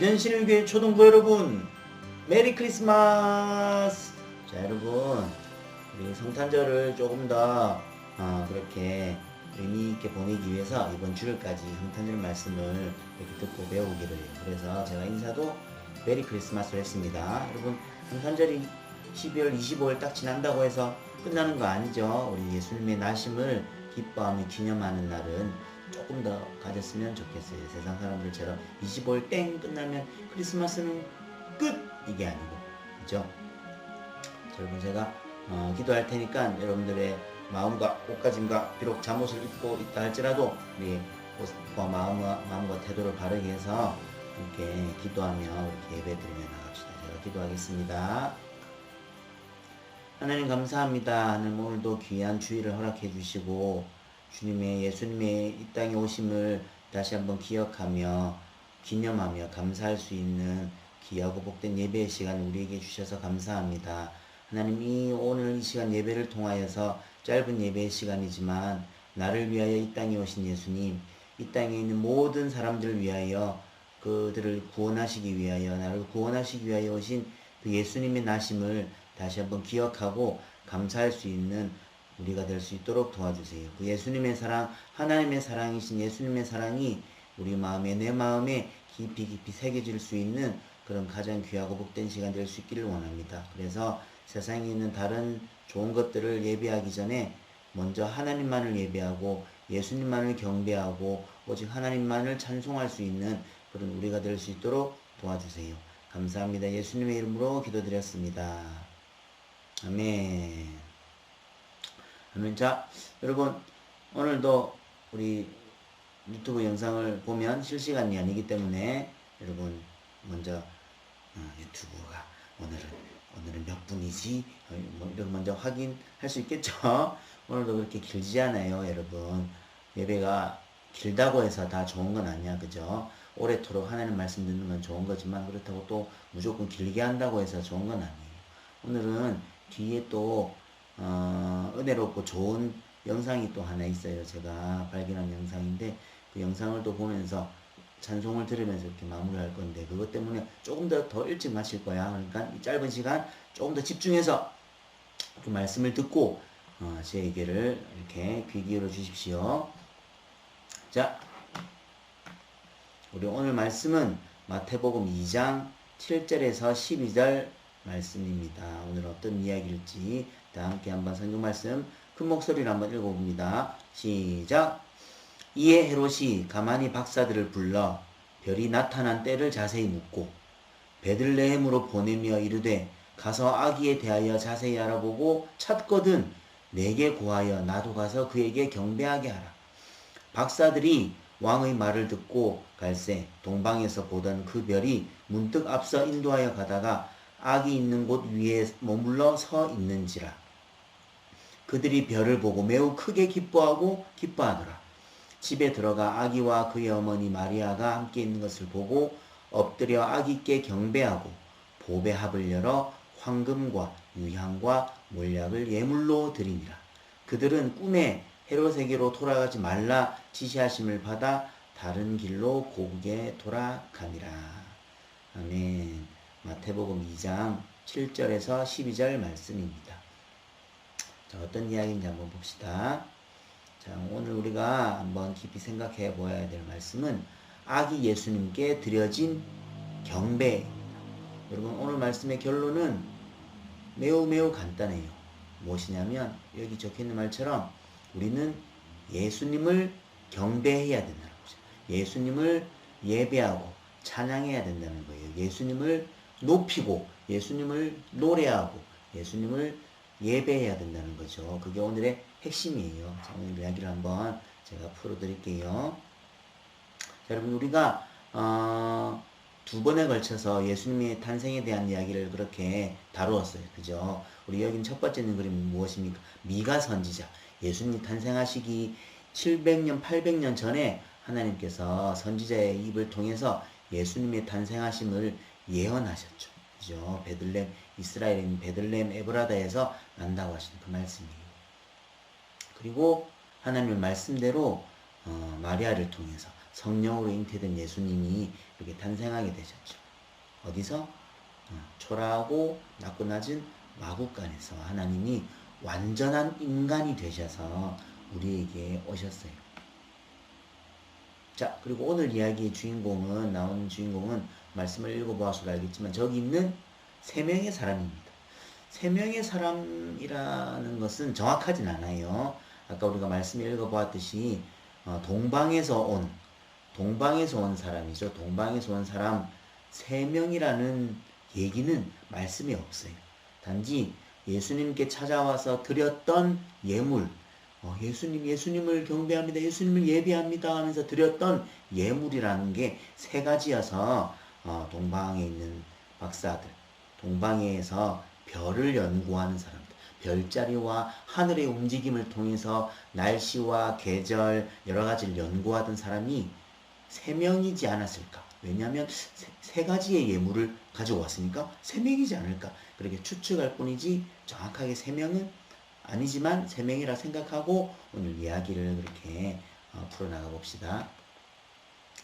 대전신일교회 초등부 여러분 메리 크리스마스! 자 여러분 우리 성탄절을 조금 더 어, 그렇게 의미 있게 보내기 위해서 이번 주일까지 성탄절 말씀을 이렇게 듣고 배우기를 해요 그래서 제가 인사도 메리 크리스마스를 했습니다. 여러분 성탄절이 12월 25일 딱 지난다고 해서 끝나는 거 아니죠? 우리 예수님의 나심을 기뻐하며 기념하는 날은 조금 더 가졌으면 좋겠어요. 세상 사람들처럼 25일 땡 끝나면 크리스마스는 끝 이게 아니고 그죠? 자, 여러분 제가 어, 기도할 테니까 여러분들의 마음과 옷가짐과 비록 잠옷을 입고 있다 할지라도 우리 옷과 마음, 마음과 태도를 바르게 해서 이렇게 기도하며 이렇게 예배 드리며 나갑시다. 제가 기도하겠습니다. 하나님 감사합니다. 하나님 오늘도 귀한 주의를 허락해 주시고 주님의 예수님의 이 땅에 오심을 다시 한번 기억하며 기념하며 감사할 수 있는 귀하고 복된 예배의 시간 우리에게 주셔서 감사합니다. 하나님 이 오늘 이 시간 예배를 통하여서 짧은 예배의 시간이지만 나를 위하여 이 땅에 오신 예수님 이 땅에 있는 모든 사람들을 위하여 그들을 구원하시기 위하여 나를 구원하시기 위하여 오신 그 예수님의 나심을 다시 한번 기억하고 감사할 수 있는 우리가 될 수 있도록 도와주세요. 그 예수님의 사랑, 하나님의 사랑이신 예수님의 사랑이 우리 마음에 내 마음에 깊이 깊이 새겨질 수 있는 그런 가장 귀하고 복된 시간 될 수 있기를 원합니다. 그래서 세상에 있는 다른 좋은 것들을 예배하기 전에 먼저 하나님만을 예배하고 예수님만을 경배하고 오직 하나님만을 찬송할 수 있는 그런 우리가 될 수 있도록 도와주세요. 감사합니다. 예수님의 이름으로 기도드렸습니다. 아멘. 아멘. 자, 여러분, 오늘도 우리 유튜브 영상을 보면 실시간이 아니기 때문에 여러분, 먼저 어, 유튜브가 오늘은, 오늘은 몇 분이지? 어, 뭐 이런 먼저 확인할 수 있겠죠? 오늘도 그렇게 길지 않아요, 여러분. 예배가 길다고 해서 다 좋은 건 아니야, 그죠? 오래도록 하나님 말씀 듣는 건 좋은 거지만 그렇다고 또 무조건 길게 한다고 해서 좋은 건 아니에요. 오늘은 뒤에 또 어, 은혜롭고 좋은 영상이 또 하나 있어요. 제가 발견한 영상인데 그 영상을 또 보면서 찬송을 들으면서 이렇게 마무리할 건데 그것 때문에 조금 더 더 일찍 마칠 거야. 그러니까 이 짧은 시간 조금 더 집중해서 그 말씀을 듣고 어, 제 얘기를 이렇게 귀 기울여 주십시오. 자, 우리 오늘 말씀은 마태복음 2장 7절에서 12절 말씀입니다. 오늘 어떤 이야기일지 다 함께 한번 성경 말씀 큰 목소리로 한번 읽어봅니다. 시작. 이에 헤롯이 가만히 박사들을 불러 별이 나타난 때를 자세히 묻고 베들레헴으로 보내며 이르되 가서 아기에 대하여 자세히 알아보고 찾거든 내게 구하여 나도 가서 그에게 경배하게 하라. 박사들이 왕의 말을 듣고 갈새 동방에서 보던 그 별이 문득 앞서 인도하여 가다가 악이 있는 곳 위에 머물러 서 있는지라. 그들이 별을 보고 매우 크게 기뻐하고 기뻐하더라. 집에 들어가 아기와 그의 어머니 마리아가 함께 있는 것을 보고 엎드려 아기께 경배하고 보배 합을 열어 황금과 유향과 몰약을 예물로 드리니라. 그들은 꿈에 헤롯에게로 돌아가지 말라 지시하심을 받아 다른 길로 고국에 돌아가니라. 아멘. 마태복음 2장 7절에서 12절 말씀입니다. 자, 어떤 이야기인지 한번 봅시다. 자, 오늘 우리가 한번 깊이 생각해 보아야 될 말씀은 아기 예수님께 드려진 경배. 여러분, 오늘 말씀의 결론은 매우 매우 간단해요. 무엇이냐면, 여기 적혀 있는 말처럼 우리는 예수님을 경배해야 된다는 거죠. 예수님을 예배하고 찬양해야 된다는 거예요. 예수님을 높이고 예수님을 노래하고 예수님을 예배해야 된다는 거죠. 그게 오늘의 핵심이에요. 자, 오늘 이야기를 한번 제가 풀어드릴게요. 자, 여러분 우리가 어, 두 번에 걸쳐서 예수님의 탄생에 대한 이야기를 그렇게 다루었어요. 그죠? 우리 여긴 첫 번째 는 그림이 무엇입니까? 미가 선지자. 예수님이 탄생하시기 700년, 800년 전에 하나님께서 선지자의 입을 통해서 예수님의 탄생하심을 예언하셨죠. 그죠? 베들렘 이스라엘인 베들렘 에브라다에서 난다고 하시는 그 말씀이에요. 그리고 하나님의 말씀대로 어, 마리아를 통해서 성령으로 잉태된 예수님이 이렇게 탄생하게 되셨죠. 어디서? 어, 초라하고 낮고 낮은 마국간에서 하나님이 완전한 인간이 되셔서 우리에게 오셨어요. 자, 그리고 오늘 이야기의 주인공은, 나오는 주인공은 말씀을 읽어보아서 알겠지만, 저기 있는 세 명의 사람입니다. 세 명의 사람이라는 것은 정확하진 않아요. 아까 우리가 말씀을 읽어보았듯이, 어, 동방에서 온, 동방에서 온 사람이죠. 동방에서 온 사람 세 명이라는 얘기는 말씀이 없어요. 단지 예수님께 찾아와서 드렸던 예물, 어, 예수님, 예수님을 경배합니다. 예수님을 예배합니다. 하면서 드렸던 예물이라는 게 세 가지여서 어, 동방에 있는 박사들, 동방에서 별을 연구하는 사람들, 별자리와 하늘의 움직임을 통해서 날씨와 계절 여러 가지를 연구하던 사람이 세 명이지 않았을까? 왜냐하면 세, 세 가지의 예물을 가지고 왔으니까 세 명이지 않을까? 그렇게 추측할 뿐이지 정확하게 세 명은 아니지만 세 명이라 생각하고 오늘 이야기를 그렇게 어, 풀어나가 봅시다.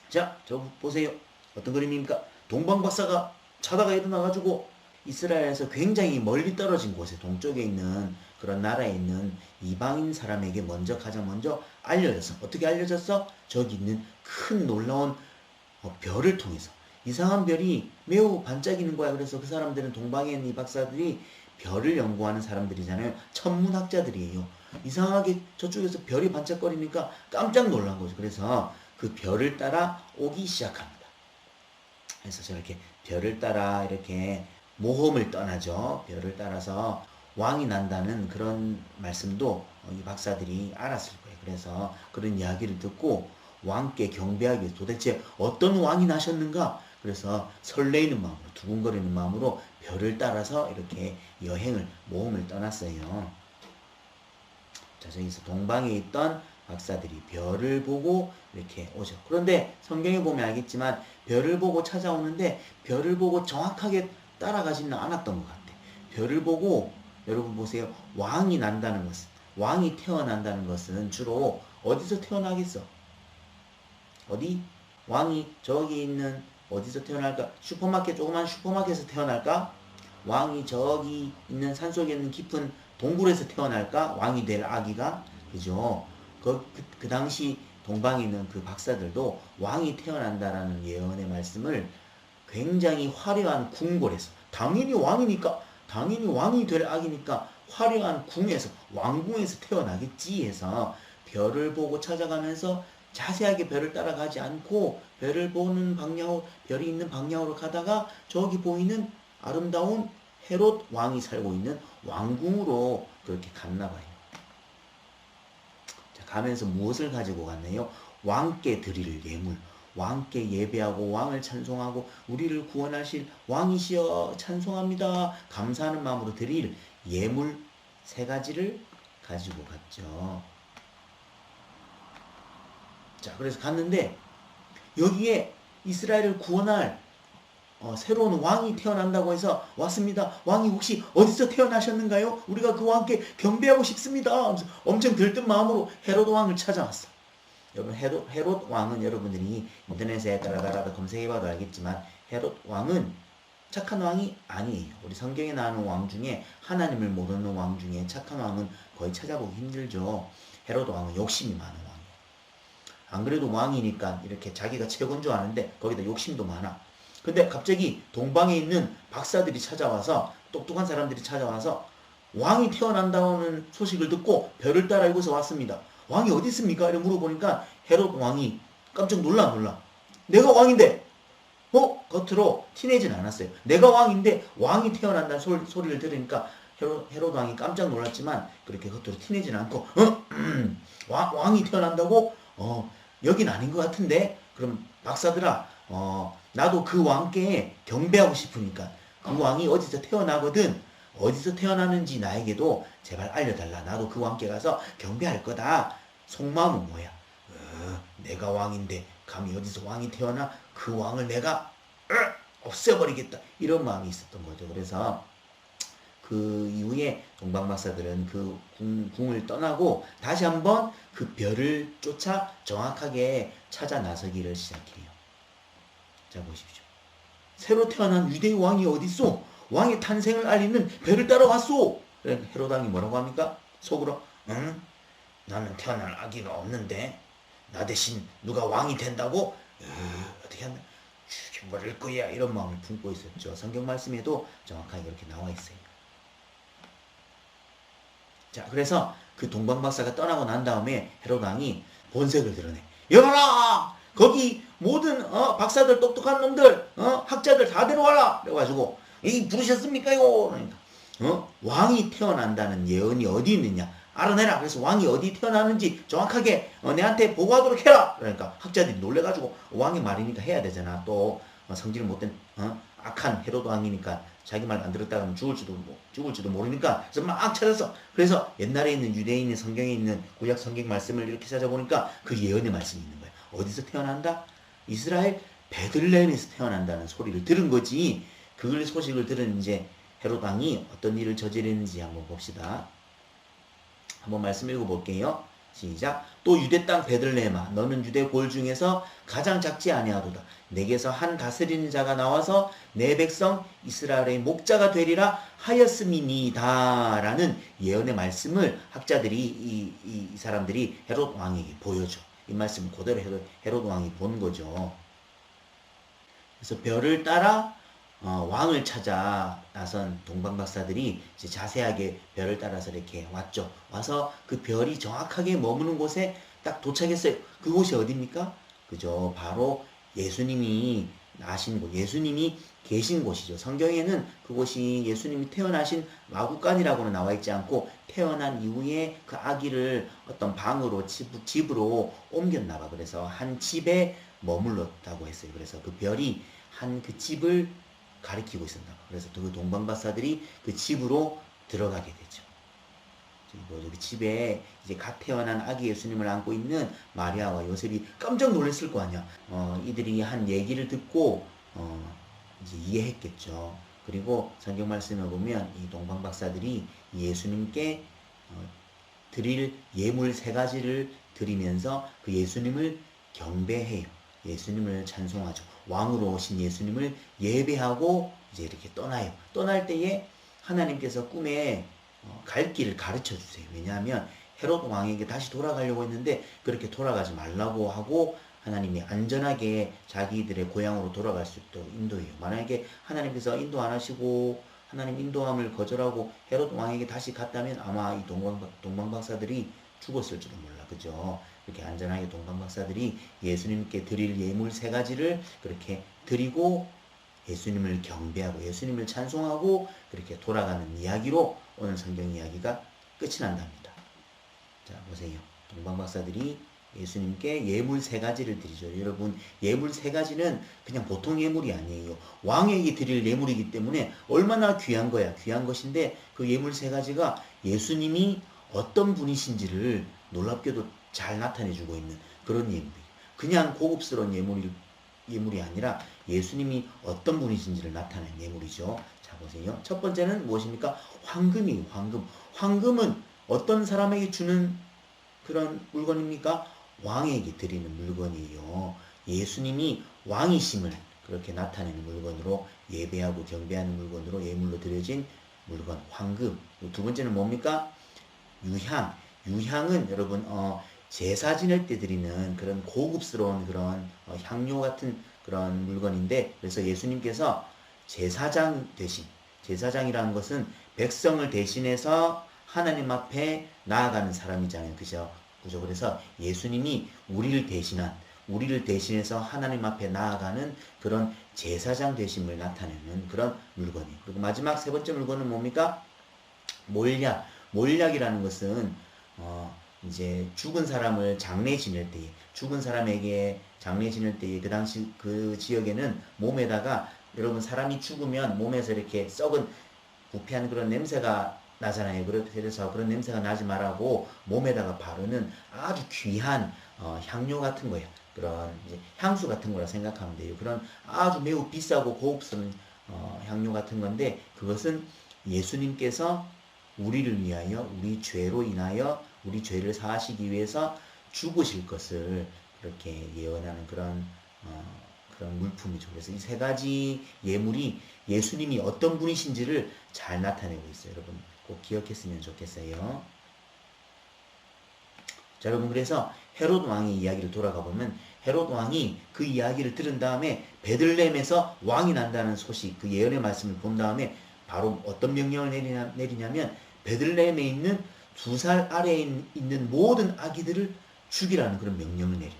자, 저 보세요. 어떤 그림입니까? 동방 박사가 자다가 일어나가지고 이스라엘에서 굉장히 멀리 떨어진 곳에 동쪽에 있는 그런 나라에 있는 이방인 사람에게 먼저 가장 먼저 알려졌어. 어떻게 알려졌어? 저기 있는 큰 놀라운 어, 별을 통해서 이상한 별이 매우 반짝이는 거야. 그래서 그 사람들은 동방에 있는 이 박사들이 별을 연구하는 사람들이잖아요. 천문학자들이에요. 이상하게 저쪽에서 별이 반짝거리니까 깜짝 놀란 거죠. 그래서 그 별을 따라 오기 시작합니다. 그래서 저렇게 별을 따라 이렇게 모험을 떠나죠. 별을 따라서 왕이 난다는 그런 말씀도 이 박사들이 알았을 거예요. 그래서 그런 이야기를 듣고 왕께 경배하기 위해서 도대체 어떤 왕이 나셨는가? 그래서 설레이는 마음으로 두근거리는 마음으로 별을 따라서 이렇게 여행을 모험을 떠났어요. 자, 저기서 동방에 있던 박사들이 별을 보고 이렇게 오죠. 그런데 성경에 보면 알겠지만 별을 보고 찾아오는데 별을 보고 정확하게 따라가지는 않았던 것 같아. 별을 보고 여러분 보세요. 왕이 난다는 것은 왕이 태어난다는 것은 주로 어디서 태어나겠어? 어디? 왕이 저기 있는 어디서 태어날까? 슈퍼마켓 조그만 슈퍼마켓에서 태어날까? 왕이 저기 있는 산속에 있는 깊은 동굴에서 태어날까? 왕이 될 아기가 그죠? 그, 그, 그 당시 동방에 있는 그 박사들도 왕이 태어난다라는 예언의 말씀을 굉장히 화려한 궁궐에서 당연히 왕이니까 당연히 왕이 될 아기니까 화려한 궁에서 왕궁에서 태어나겠지 해서 별을 보고 찾아가면서 자세하게 별을 따라가지 않고 별을 보는 방향으로 별이 있는 방향으로 가다가 저기 보이는 아름다운 헤롯 왕이 살고 있는 왕궁으로 그렇게 갔나 봐요. 자, 가면서 무엇을 가지고 갔네요? 왕께 드릴 예물. 왕께 예배하고 왕을 찬송하고 우리를 구원하실 왕이시여 찬송합니다. 감사하는 마음으로 드릴 예물 세 가지를 가지고 갔죠. 자, 그래서 갔는데 여기에 이스라엘을 구원할 어, 새로운 왕이 태어난다고 해서 왔습니다. 왕이 혹시 어디서 태어나셨는가요? 우리가 그 왕께 경배하고 싶습니다. 엄청 들뜬 마음으로 헤롯 왕을 찾아왔어. 여러분 헤롯, 헤롯 왕은 여러분들이 인터넷에 따라따라 검색해봐도 알겠지만 헤롯 왕은 착한 왕이 아니에요. 우리 성경에 나오는 왕 중에 하나님을 모르는 왕 중에 착한 왕은 거의 찾아보기 힘들죠. 헤롯 왕은 욕심이 많은 왕이에요. 안 그래도 왕이니까 이렇게 자기가 최고인 줄 아는데 거기다 욕심도 많아. 근데 갑자기 동방에 있는 박사들이 찾아와서 똑똑한 사람들이 찾아와서 왕이 태어난다는 소식을 듣고 별을 따라 이곳에 왔습니다. 왕이 어디 있습니까? 이렇게 물어보니까 헤롯 왕이 깜짝 놀라 놀라. 내가 왕인데 어? 겉으로 티내진 않았어요. 내가 왕인데 왕이 태어난다는 소리, 소리를 들으니까 헤롯, 헤롯 왕이 깜짝 놀랐지만 그렇게 겉으로 티내진 않고 어? 왕, 왕이 태어난다고? 어 여긴 아닌 것 같은데 그럼 박사들아 어 나도 그 왕께 경배하고 싶으니까 그 왕이 어디서 태어나거든 어디서 태어나는지 나에게도 제발 알려달라. 나도 그 왕께 가서 경배할 거다. 속마음은 뭐야? 어, 내가 왕인데 감히 어디서 왕이 태어나 그 왕을 내가 어, 없애버리겠다. 이런 마음이 있었던 거죠. 그래서 그 이후에 동방 박사들은 그 궁, 궁을 떠나고 다시 한번 그 별을 쫓아 정확하게 찾아 나서기를 시작해요. 자 보십시오. 새로 태어난 유대의 왕이 어딨소? 왕의 탄생을 알리는 별을 따라왔소. 그러니까 헤로드 왕이 뭐라고 합니까? 속으로 응? 나는 태어날 아기가 없는데 나 대신 누가 왕이 된다고? 으, 어떻게 한다? 죽여버릴 거야 이런 마음을 품고 있었죠. 성경 말씀에도 정확하게 그렇게 나와 있어요. 자, 그래서 그 동방박사가 떠나고 난 다음에 헤로드 왕이 본색을 드러내. 여봐라! 거기 모든 어, 박사들 똑똑한 놈들, 어, 학자들 다 데려와라! 그래가지고 이 부르셨습니까요? 어? 왕이 태어난다는 예언이 어디 있느냐? 알아내라. 그래서 왕이 어디 태어나는지 정확하게 어, 내한테 보고하도록 해라. 그러니까 학자들이 놀래가지고 왕의 말이니까 해야 되잖아. 또 어, 성질 못된 어? 악한 헤로드 왕이니까 자기 말 안 들었다 하면 죽을지도 뭐, 죽을지도 모르니까 그래서 막 찾았어. 그래서 옛날에 있는 유대인의 성경에 있는 구약 성경 말씀을 이렇게 찾아보니까 그 예언의 말씀이 있는 거야. 어디서 태어난다? 이스라엘 베들레헴에서 태어난다는 소리를 들은 거지. 그 소식을 들은 이제 헤로드 왕이 어떤 일을 저지르는지 한번 봅시다. 한번 말씀 읽어볼게요. 시작. 또 유대 땅 베들레헴아 너는 유대 골 중에서 가장 작지 아니하도다. 내게서 한 다스리는 자가 나와서 내 백성 이스라엘의 목자가 되리라 하였음이니다라는 예언의 말씀을 학자들이 이, 이, 이 사람들이 헤롯 왕에게 보여줘. 이 말씀을 그대로 헤롯, 헤롯 왕이 본 거죠. 그래서 별을 따라 어, 왕을 찾아 나선 동방박사들이 이제 자세하게 별을 따라서 이렇게 왔죠. 와서 그 별이 정확하게 머무는 곳에 딱 도착했어요. 그곳이 어디입니까? 그죠. 바로 예수님이 나신 곳, 예수님이 계신 곳이죠. 성경에는 그곳이 예수님이 태어나신 마구간이라고는 나와 있지 않고 태어난 이후에 그 아기를 어떤 방으로 집, 집으로 옮겼나 봐. 그래서 한 집에 머물렀다고 했어요. 그래서 그 별이 한 그 집을 가리키고 있었나 봐. 그래서 그 동방박사들이 그 집으로 들어가게 되죠. 그 집에 이제 갓 태어난 아기 예수님을 안고 있는 마리아와 요셉이 깜짝 놀랐을 거 아니야. 어, 이들이 한 얘기를 듣고 어, 이제 이해했겠죠. 그리고 성경 말씀에 보면 이 동방 박사들이 예수님께 어, 드릴 예물 세 가지를 드리면서 그 예수님을 경배해요. 예수님을 찬송하죠. 왕으로 오신 예수님을 예배하고 이제 이렇게 떠나요. 떠날 때에 하나님께서 꿈에 어, 갈 길을 가르쳐 주세요. 왜냐하면 헤롯 왕에게 다시 돌아가려고 했는데 그렇게 돌아가지 말라고 하고 하나님이 안전하게 자기들의 고향으로 돌아갈 수 있도록 인도해요. 만약에 하나님께서 인도 안 하시고 하나님 인도함을 거절하고 헤롯 왕에게 다시 갔다면 아마 이 동방, 동방박사들이 죽었을지도 몰라. 그죠? 이렇게 안전하게 동방 박사들이 예수님께 드릴 예물 세 가지를 그렇게 드리고 예수님을 경배하고 예수님을 찬송하고 그렇게 돌아가는 이야기로 오늘 성경 이야기가 끝이 난답니다. 자, 보세요. 동방 박사들이 예수님께 예물 세 가지를 드리죠. 여러분, 예물 세 가지는 그냥 보통 예물이 아니에요. 왕에게 드릴 예물이기 때문에 얼마나 귀한 거야. 귀한 것인데 그 예물 세 가지가 예수님이 어떤 분이신지를 놀랍게도 잘 나타내주고 있는 그런 예물이에요. 그냥 고급스러운 예물이, 예물이 아니라 예수님이 어떤 분이신지를 나타낸 예물이죠. 자, 보세요. 첫 번째는 무엇입니까? 황금이에요. 황금. 황금은 어떤 사람에게 주는 그런 물건입니까? 왕에게 드리는 물건이에요. 예수님이 왕이심을 그렇게 나타내는 물건으로 예배하고 경배하는 물건으로 예물로 드려진 물건 황금. 두 번째는 뭡니까? 유향. 유향은 여러분 어, 제사 지낼 때 드리는 그런 고급스러운 그런 어, 향료 같은 그런 물건인데 그래서 예수님께서 제사장 대신 제사장이라는 것은 백성을 대신해서 하나님 앞에 나아가는 사람이잖아요. 그죠? 그죠? 그래서 예수님이 우리를 대신한 우리를 대신해서 하나님 앞에 나아가는 그런 제사장 되심을 나타내는 그런 물건이에요. 그리고 마지막 세 번째 물건은 뭡니까? 몰약. 몰약이라는 것은 어, 이제 죽은 사람을 장례 지낼 때에 죽은 사람에게 장례 지낼 때에 그 당시 그 지역에는 몸에다가 여러분 사람이 죽으면 몸에서 이렇게 썩은 부패한 그런 냄새가 나잖아요. 그래서 그런 냄새가 나지 말라고 몸에다가 바르는 아주 귀한 어, 향료 같은 거예요. 그런 향수 같은 거라 생각하면 돼요. 그런 아주 매우 비싸고 고급스러운 어, 향료 같은 건데 그것은 예수님께서 우리를 위하여 우리 죄로 인하여 우리 죄를 사하시기 위해서 죽으실 것을 그렇게 예언하는 그런 어, 그런 물품이죠. 그래서 이 세 가지 예물이 예수님이 어떤 분이신지를 잘 나타내고 있어요. 여러분 꼭 기억했으면 좋겠어요. 자, 여러분 그래서 헤롯 왕의 이야기를 돌아가 보면 헤롯 왕이 그 이야기를 들은 다음에 베들레헴에서 왕이 난다는 소식, 그 예언의 말씀을 본 다음에 바로 어떤 명령을 내리냐, 내리냐면 베들레헴에 있는 두 살 아래에 있는 모든 아기들을 죽이라는 그런 명령을 내려.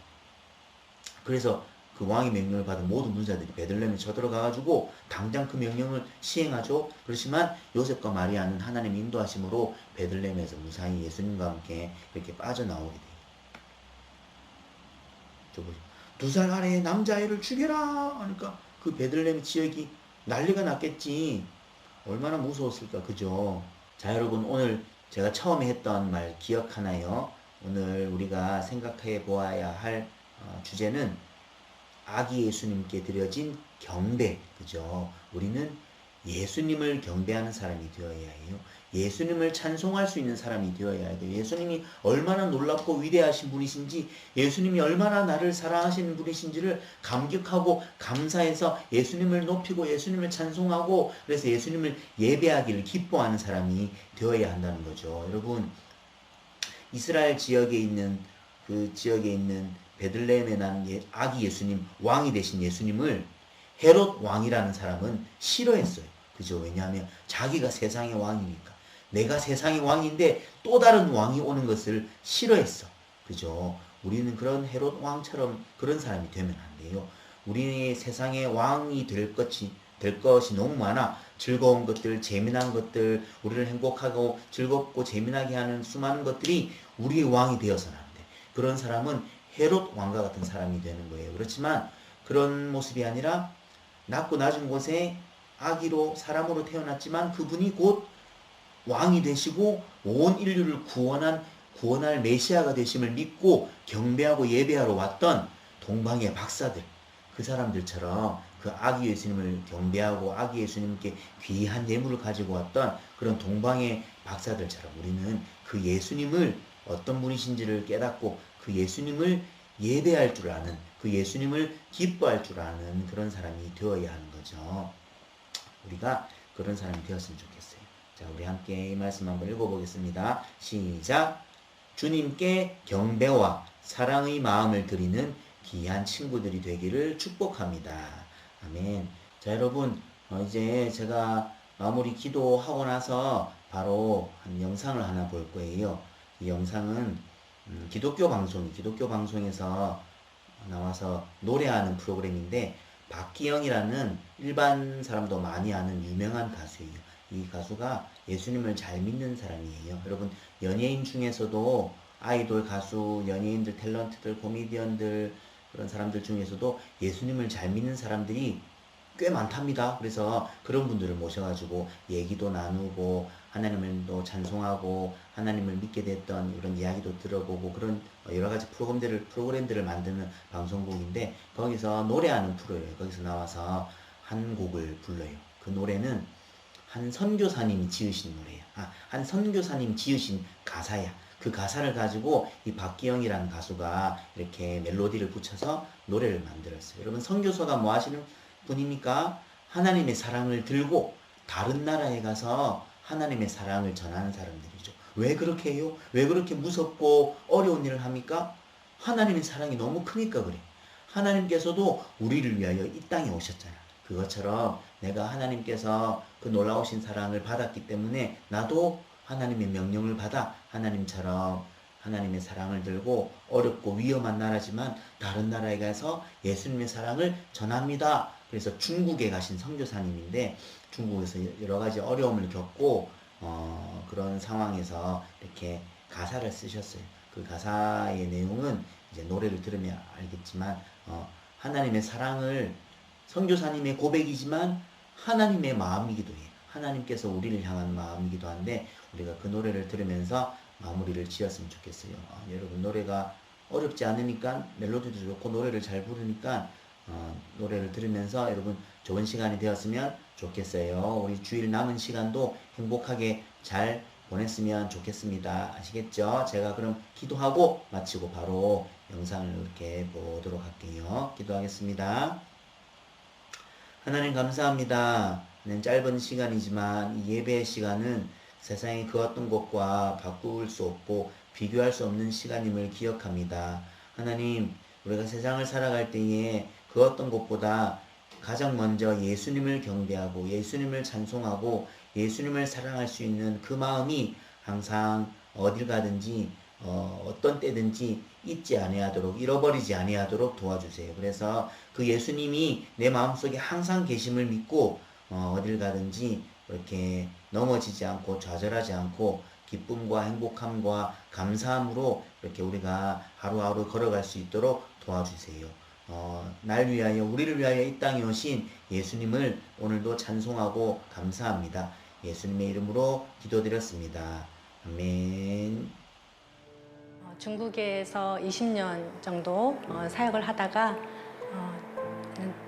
그래서 그 왕의 명령을 받은 모든 문자들이 베들레헴에 쳐들어가 가지고 당장 그 명령을 시행하죠. 그렇지만 요셉과 마리아는 하나님의 인도하심으로 베들레헴에서 무사히 예수님과 함께 이렇게 빠져나오게 돼요. 두살 아래의 남자아이를 죽여라 하니까 그 베들레헴 지역이 난리가 났겠지. 얼마나 무서웠을까, 그죠? 자, 여러분, 오늘 제가 처음에 했던 말 기억하나요? 오늘 우리가 생각해 보아야 할 어, 주제는 아기 예수님께 드려진 경배, 그죠? 우리는 예수님을 경배하는 사람이 되어야 해요. 예수님을 찬송할 수 있는 사람이 되어야 돼요. 예수님이 얼마나 놀랍고 위대하신 분이신지, 예수님이 얼마나 나를 사랑하시는 분이신지를 감격하고 감사해서 예수님을 높이고 예수님을 찬송하고 그래서 예수님을 예배하기를 기뻐하는 사람이 되어야 한다는 거죠. 여러분, 이스라엘 지역에 있는 그 지역에 있는 베들레헴에 난 예, 아기 예수님, 왕이 되신 예수님을 헤롯 왕이라는 사람은 싫어했어요. 그죠? 왜냐하면 자기가 세상의 왕이니까. 내가 세상의 왕인데 또 다른 왕이 오는 것을 싫어했어. 그죠? 우리는 그런 헤롯 왕처럼 그런 사람이 되면 안 돼요. 우리 세상의 왕이 될 것이 될 것이 너무 많아. 즐거운 것들, 재미난 것들, 우리를 행복하고 즐겁고 재미나게 하는 수많은 것들이 우리의 왕이 되어서는 안 돼. 그런 사람은 헤롯 왕과 같은 사람이 되는 거예요. 그렇지만 그런 모습이 아니라 낮고 낮은 곳에 아기로 사람으로 태어났지만 그분이 곧 왕이 되시고 온 인류를 구원한 구원할 메시아가 되심을 믿고 경배하고 예배하러 왔던 동방의 박사들 그 사람들처럼 그 아기 예수님을 경배하고 아기 예수님께 귀한 예물을 가지고 왔던 그런 동방의 박사들처럼 우리는 그 예수님을 어떤 분이신지를 깨닫고 그 예수님을 예배할 줄 아는 그 예수님을 기뻐할 줄 아는 그런 사람이 되어야 하는 거죠. 우리가 그런 사람이 되었으면 좋겠어요. 자, 우리 함께 이 말씀 한번 읽어보겠습니다. 시작. 주님께 경배와 사랑의 마음을 드리는 귀한 친구들이 되기를 축복합니다. 아멘. 자, 여러분, 어, 이제 제가 마무리 기도하고 나서 바로 한 영상을 하나 볼 거예요. 이 영상은 음, 기독교 방송, 기독교 방송에서 나와서 노래하는 프로그램인데 박기영이라는 일반 사람도 많이 아는 유명한 가수예요. 이 가수가 예수님을 잘 믿는 사람이에요. 여러분 연예인 중에서도 아이돌 가수, 연예인들, 탤런트들, 코미디언들 그런 사람들 중에서도 예수님을 잘 믿는 사람들이 꽤 많답니다. 그래서 그런 분들을 모셔가지고 얘기도 나누고 하나님을 또 찬송하고 하나님을 믿게 됐던 이런 이야기도 들어보고 그런 여러 가지 프로그램들을 프로그램들을 만드는 방송국인데 거기서 노래하는 프로예요. 거기서 나와서 한 곡을 불러요. 그 노래는 한 선교사님이 지으신 노래야. 아, 한 선교사님 지으신 가사야. 그 가사를 가지고 이 박기영이라는 가수가 이렇게 멜로디를 붙여서 노래를 만들었어요. 여러분 선교사가 뭐 하시는 분입니까? 하나님의 사랑을 들고 다른 나라에 가서 하나님의 사랑을 전하는 사람들이죠. 왜 그렇게 해요? 왜 그렇게 무섭고 어려운 일을 합니까? 하나님의 사랑이 너무 크니까 그래. 하나님께서도 우리를 위하여 이 땅에 오셨잖아. 그것처럼 내가 하나님께서 그 놀라우신 사랑을 받았기 때문에 나도 하나님의 명령을 받아 하나님처럼 하나님의 사랑을 들고 어렵고 위험한 나라지만 다른 나라에 가서 예수님의 사랑을 전합니다. 그래서 중국에 가신 선교사님인데 중국에서 여러 가지 어려움을 겪고 어, 그런 상황에서 이렇게 가사를 쓰셨어요. 그 가사의 내용은 이제 노래를 들으면 알겠지만 어, 하나님의 사랑을 선교사님의 고백이지만 하나님의 마음이기도 해요. 하나님께서 우리를 향한 마음이기도 한데 우리가 그 노래를 들으면서 마무리를 지었으면 좋겠어요. 어, 여러분 노래가 어렵지 않으니까 멜로디도 좋고 노래를 잘 부르니까 어, 노래를 들으면서 여러분 좋은 시간이 되었으면 좋겠어요. 우리 주일 남은 시간도 행복하게 잘 보냈으면 좋겠습니다. 아시겠죠? 제가 그럼 기도하고 마치고 바로 영상을 이렇게 보도록 할게요. 기도하겠습니다. 하나님 감사합니다. 짧은 시간이지만 이 예배의 시간은 세상의 그 어떤 것과 바꿀 수 없고 비교할 수 없는 시간임을 기억합니다. 하나님, 우리가 세상을 살아갈 때에 그 어떤 것보다 가장 먼저 예수님을 경배하고 예수님을 찬송하고 예수님을 사랑할 수 있는 그 마음이 항상 어딜 가든지 어, 어떤 때든지 잊지 아니하도록 잃어버리지 아니하도록 도와주세요. 그래서 그 예수님이 내 마음속에 항상 계심을 믿고 어, 어딜 가든지 이렇게 넘어지지 않고 좌절하지 않고 기쁨과 행복함과 감사함으로 이렇게 우리가 하루하루 걸어갈 수 있도록 도와주세요. 어, 날 위하여 우리를 위하여 이 땅에 오신 예수님을 오늘도 찬송하고 감사합니다. 예수님의 이름으로 기도드렸습니다. 아멘. 어, 중국에서 20년 정도 어, 사역을 하다가 어,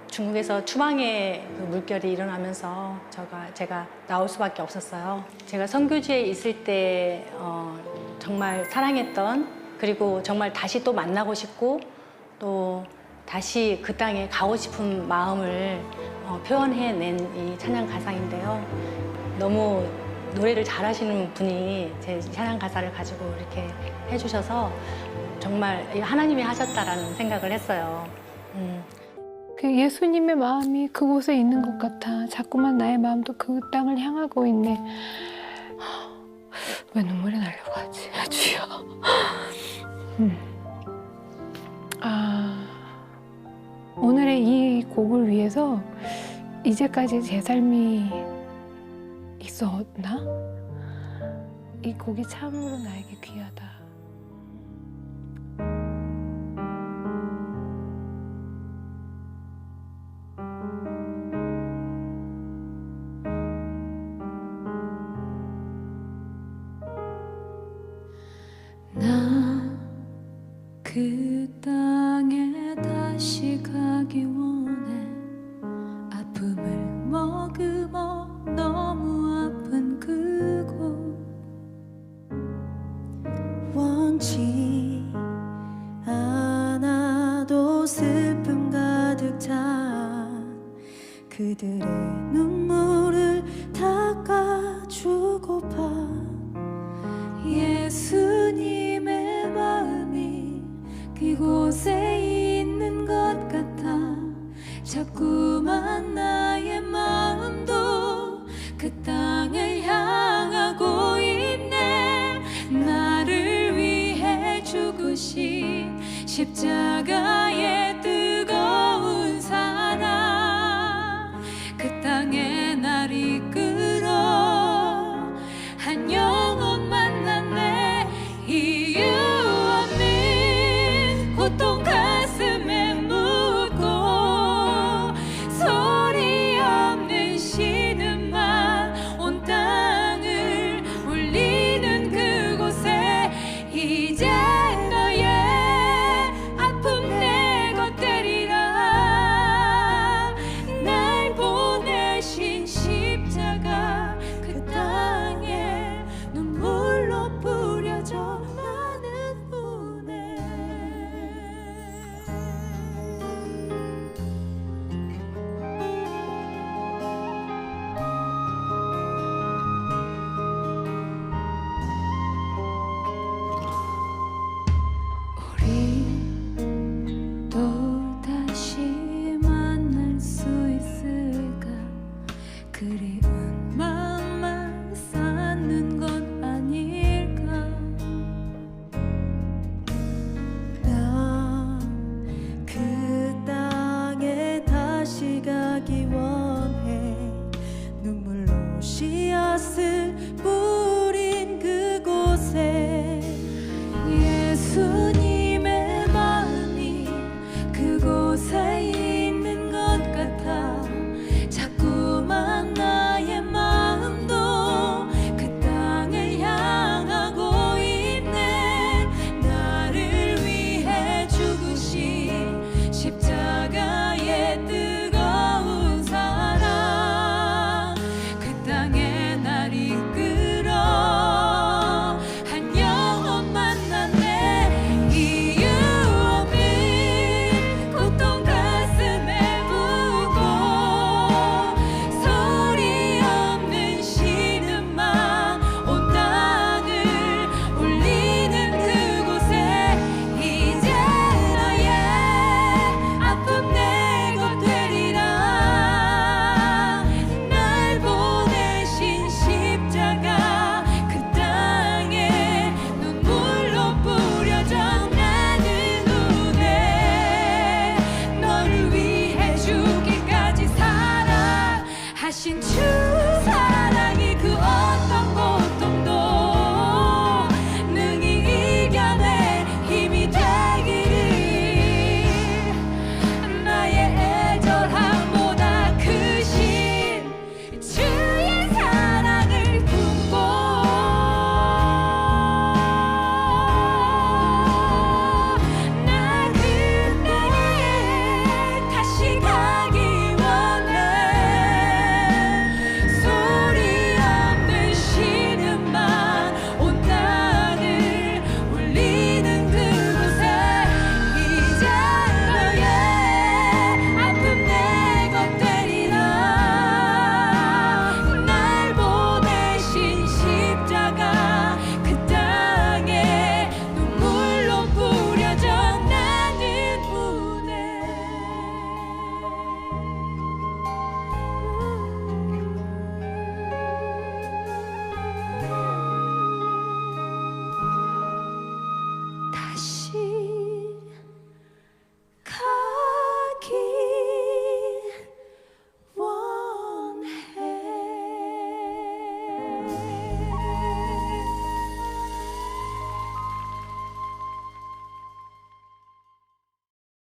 중국에서 추방의 그 물결이 일어나면서 제가, 제가 나올 수밖에 없었어요. 제가 선교지에 있을 때 어, 정말 사랑했던 그리고 정말 다시 또 만나고 싶고 또 다시 그 땅에 가고 싶은 마음을 어, 표현해낸 이 찬양 가사인데요. 너무 노래를 잘하시는 분이 제 찬양 가사를 가지고 이렇게 해주셔서 정말 하나님이 하셨다라는 생각을 했어요. 음, 그 예수님의 마음이 그곳에 있는 것 같아. 자꾸만 나의 마음도 그 땅을 향하고 있네. 하, 왜 눈물이 나려고 하지? 주여. 음. 아, 오늘의 이 곡을 위해서 이제까지 제 삶이 있었나? 이 곡이 참으로 나에게 귀하다. 나 그 자꾸만 나의 마음도 그 땅을 향하고 있네. 나를 위해 죽으신 십자가의